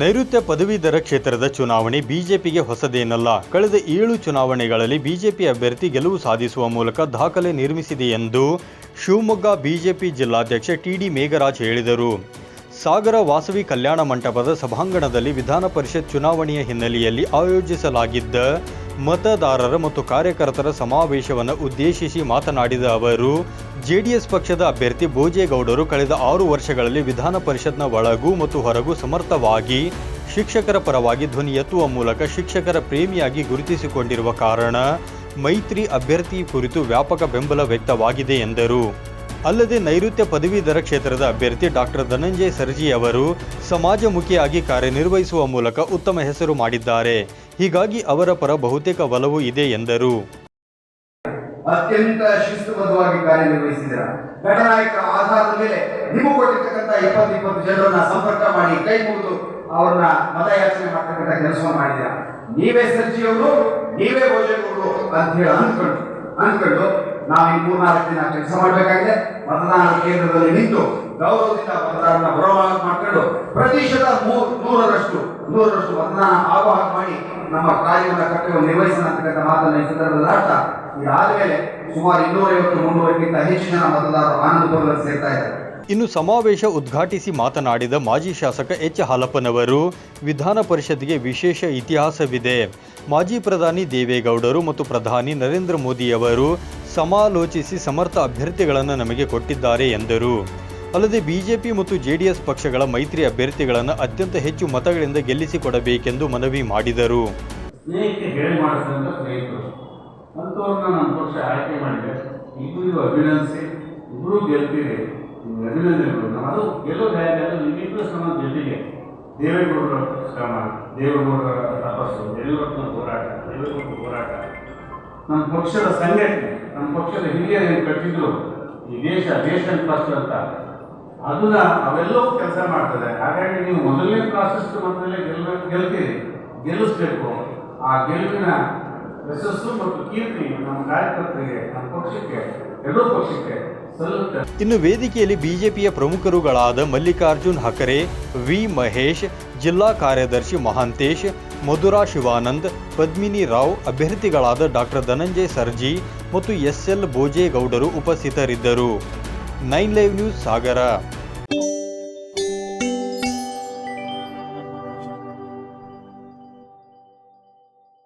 ನೈಋತ್ಯ ಪದವೀಧರ ಕ್ಷೇತ್ರದ ಚುನಾವಣೆ ಬಿಜೆಪಿಗೆ ಹೊಸದೇನಲ್ಲ. ಕಳೆದ ಏಳು ಚುನಾವಣೆಗಳಲ್ಲಿ ಬಿಜೆಪಿ ಅಭ್ಯರ್ಥಿ ಗೆಲುವು ಸಾಧಿಸುವ ಮೂಲಕ ದಾಖಲೆ ನಿರ್ಮಿಸಿದೆ ಎಂದು ಶಿವಮೊಗ್ಗ ಬಿಜೆಪಿ ಜಿಲ್ಲಾಧ್ಯಕ್ಷ ಟಿಡಿ ಮೇಘರಾಜ್ ಹೇಳಿದರು. ಸಾಗರ ವಾಸವಿ ಕಲ್ಯಾಣ ಮಂಟಪದ ಸಭಾಂಗಣದಲ್ಲಿ ವಿಧಾನ ಪರಿಷತ್ ಚುನಾವಣೆಯ ಹಿನ್ನೆಲೆಯಲ್ಲಿ ಆಯೋಜಿಸಲಾಗಿದ್ದ ಮತದಾರರ ಮತ್ತು ಕಾರ್ಯಕರ್ತರ ಸಮಾವೇಶವನ್ನು ಉದ್ದೇಶಿಸಿ ಮಾತನಾಡಿದ ಅವರು, ಜೆಡಿಎಸ್ ಪಕ್ಷದ ಅಭ್ಯರ್ಥಿ ಭೋಜೇಗೌಡರು ಕಳೆದ ಆರು ವರ್ಷಗಳಲ್ಲಿ ವಿಧಾನ ಪರಿಷತ್ನ ಒಳಗೂ ಮತ್ತು ಹೊರಗೂ ಸಮರ್ಥವಾಗಿ ಶಿಕ್ಷಕರ ಪರವಾಗಿ ಧ್ವನಿ ಎತ್ತುವ ಮೂಲಕ ಶಿಕ್ಷಕರ ಪ್ರೇಮಿಯಾಗಿ ಗುರುತಿಸಿಕೊಂಡಿರುವ ಕಾರಣ ಮೈತ್ರಿ ಅಭ್ಯರ್ಥಿ ಕುರಿತು ವ್ಯಾಪಕ ಬೆಂಬಲ ವ್ಯಕ್ತವಾಗಿದೆ ಎಂದರು. ಅಲ್ಲದೆ ನೈಋತ್ಯ ಪದವೀಧರ ಕ್ಷೇತ್ರದ ಅಭ್ಯರ್ಥಿ ಡಾಕ್ಟರ್ ಧನಂಜಯ ಸರ್ಜಿ ಅವರು ಸಮಾಜಮುಖಿಯಾಗಿ ಕಾರ್ಯನಿರ್ವಹಿಸುವ ಮೂಲಕ ಉತ್ತಮ ಹೆಸರು ಮಾಡಿದ್ದಾರೆ. ಹೀಗಾಗಿ ಅವರ ಪರ ಬಹುತೇಕ ಒಲವು ಇದೆ ಎಂದರು. ಅತ್ಯಂತ ಶಿಸ್ತುಬದ್ಧವಾಗಿ ಕಾರ್ಯನಿರ್ವಹಿಸಿದ್ದೀರಾ? ಘಟನಾಯಕರ ಆಧಾರದ ಮೇಲೆ ನಿಮಗೆ ಕೊಟ್ಟಿರ್ತಕ್ಕಂಥ ಇಪ್ಪತ್ತು ಇಪ್ಪತ್ತು ಜನರನ್ನ ಸಂಪರ್ಕ ಮಾಡಿ ಕೈ ಮುಗಿದು ಅವ್ರನ್ನ ಮತಯಾಚನೆ ಮಾಡ್ತಕ್ಕಂಥ ಕೆಲಸ ಮಾಡಿದ್ದೀರಾ? ನೀವೇ ಸರ್ಜಿಯವರು, ನೀವೇ ಭೋಜನಗಳು ಅಂತ ಹೇಳಿ ಅಂದ್ಕೊಂಡು ಅಂದ್ಕೊಂಡು ನಾವು ಈ ಮೂರ್ನಾಲ್ಕು ದಿನ ಕೆಲಸ ಮಾಡಬೇಕಾಗಿದೆ. ಮತದಾನ ಕೇಂದ್ರದಲ್ಲಿ ನಿಂತು ಗೌರವದಿಂದ ಮತದಾರನ ಬರೋವಾಗ ಮಾಡಿಕೊಂಡು ಪ್ರತಿಶತ ಮೂರ್, ನೂರರಷ್ಟು ನೂರರಷ್ಟು ಮತದಾನ ಆಗುವ ಮಾಡಿ ನಮ್ಮ ಕಾರ್ಯವನ್ನು ಕರ್ತವ್ಯ ನಿರ್ವಹಿಸೋಣ ಮಾತನ್ನು ಈ ಸಂದರ್ಭದಲ್ಲಿ ಆಡ್ತಾ ಇದಾದ್ಮೇಲೆ ಸುಮಾರು ಇನ್ನೂರೈವತ್ತು, ಮುನ್ನೂರಕ್ಕಿಂತ ಹೆಚ್ಚು ಜನ ಮತದಾರರು ಆನಂದಪುರದಲ್ಲಿ ಸೇರ್ತಾ ಇದ್ದಾರೆ. ಇನ್ನು ಸಮಾವೇಶ ಉದ್ಘಾಟಿಸಿ ಮಾತನಾಡಿದ ಮಾಜಿ ಶಾಸಕ ಎಚ್ ಹಾಲಪ್ಪನವರು, ವಿಧಾನ ಪರಿಷತ್ಗೆ ವಿಶೇಷ ಇತಿಹಾಸವಿದೆ. ಮಾಜಿ ಪ್ರಧಾನಿ ದೇವೇಗೌಡರು ಮತ್ತು ಪ್ರಧಾನಿ ನರೇಂದ್ರ ಮೋದಿಯವರು ಸಮಾಲೋಚಿಸಿ ಸಮರ್ಥ ಅಭ್ಯರ್ಥಿಗಳನ್ನು ನಮಗೆ ಕೊಟ್ಟಿದ್ದಾರೆ ಎಂದರು. ಅಲ್ಲದೆ ಬಿಜೆಪಿ ಮತ್ತು ಜೆಡಿಎಸ್ ಪಕ್ಷಗಳ ಮೈತ್ರಿ ಅಭ್ಯರ್ಥಿಗಳನ್ನು ಅತ್ಯಂತ ಹೆಚ್ಚು ಮತಗಳಿಂದ ಗೆಲ್ಲಿಸಿಕೊಡಬೇಕೆಂದು ಮನವಿ ಮಾಡಿದರು. ದೇವೇಗೌಡರ ಶ್ರಮ ದೇವೇಗೌಡರ ತಪಸ್ಸು ಯಡಿಯೂರಪ್ಪನ ಹೋರಾಟ, ದೇವೇಗೌಡರ ಹೋರಾಟ. ನಮ್ಮ ಪಕ್ಷದ ಸಂಘಟನೆ, ನಮ್ಮ ಪಕ್ಷದ ಹಿರಿಯರು ಏನು ಕಟ್ಟಿದ್ರು, ಈ ದೇಶ ದೇಶ ಫಸ್ಟ್ ಅಂತ. ಅದನ್ನ ಅವೆಲ್ಲೋ ಕೆಲಸ ಮಾಡ್ತದೆ. ಹಾಗಾಗಿ ನೀವು ಮೊದಲನೇ ಪ್ರಾಸೆಸ್ ಮೊದಲೇ ಗೆಲ್ಲ ಗೆಲ್ತೀರಿ. ಗೆಲ್ಲಿಸ್ಬೇಕು. ಆ ಗೆಲುವಿನ ಯಶಸ್ಸು ಮತ್ತು ಕೀರ್ತಿ ನಮ್ಮ ಕಾರ್ಯಕರ್ತರಿಗೆ ನಮ್ಮ ಪಕ್ಷಕ್ಕೆ ಎರಡೂ ಪಕ್ಷಕ್ಕೆ ಇನ್ನು ವೇದಿಕೆಯಲ್ಲಿ ಬಿಜೆಪಿಯ ಪ್ರಮುಖರುಗಳಾದ ಮಲ್ಲಿಕಾರ್ಜುನ್ ಹಕರೆ, ವಿ ಮಹೇಶ್, ಜಿಲ್ಲಾ ಕಾರ್ಯದರ್ಶಿ ಮಹಾಂತೇಶ್, ಮಧುರಾ ಶಿವಾನಂದ್, ಪದ್ಮಿನಿ ರಾವ್ ಅಭ್ಯರ್ಥಿಗಳಾದ ಡಾಕ್ಟರ್ ಧನಂಜಯ ಸರ್ಜಿ ಮತ್ತು ಎಸ್ಎಲ್ ಭೋಜೇಗೌಡರು ಉಪಸ್ಥಿತರಿದ್ದರು. Nine live news Sagar.